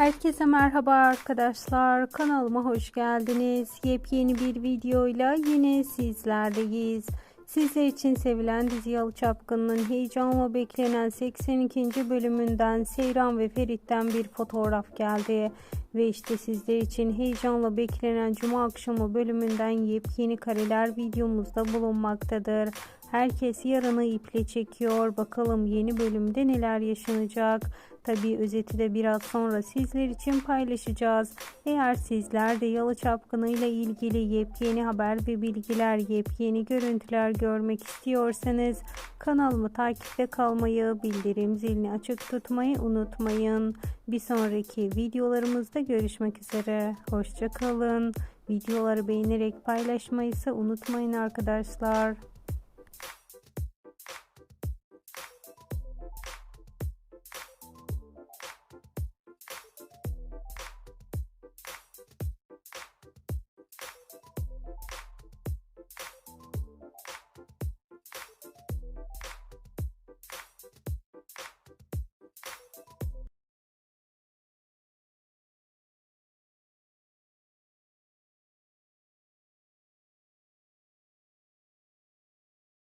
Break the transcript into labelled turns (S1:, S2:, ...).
S1: Herkese merhaba arkadaşlar. Kanalıma hoş geldiniz. Yepyeni bir videoyla yine sizlerleyiz. Sizler için sevilen dizi Yalı Çapkın'ın heyecanla beklenen 82. bölümünden Seyran ve Ferit'ten bir fotoğraf geldi. Ve işte sizler için heyecanla beklenen Cuma akşamı bölümünden yepyeni kareler videomuzda bulunmaktadır. Herkes yarını iple çekiyor. Bakalım yeni bölümde neler yaşanacak. Tabii özeti de biraz sonra sizler için paylaşacağız. Eğer sizler de Yalı Çapkını ile ilgili yepyeni haber ve bilgiler, yepyeni görüntüler görmek istiyorsanız kanalımı takipte kalmayı, bildirim zilini açık tutmayı unutmayın. Bir sonraki videolarımızda görüşmek üzere. Hoşçakalın. Videoları beğenerek paylaşmayı ise unutmayın arkadaşlar.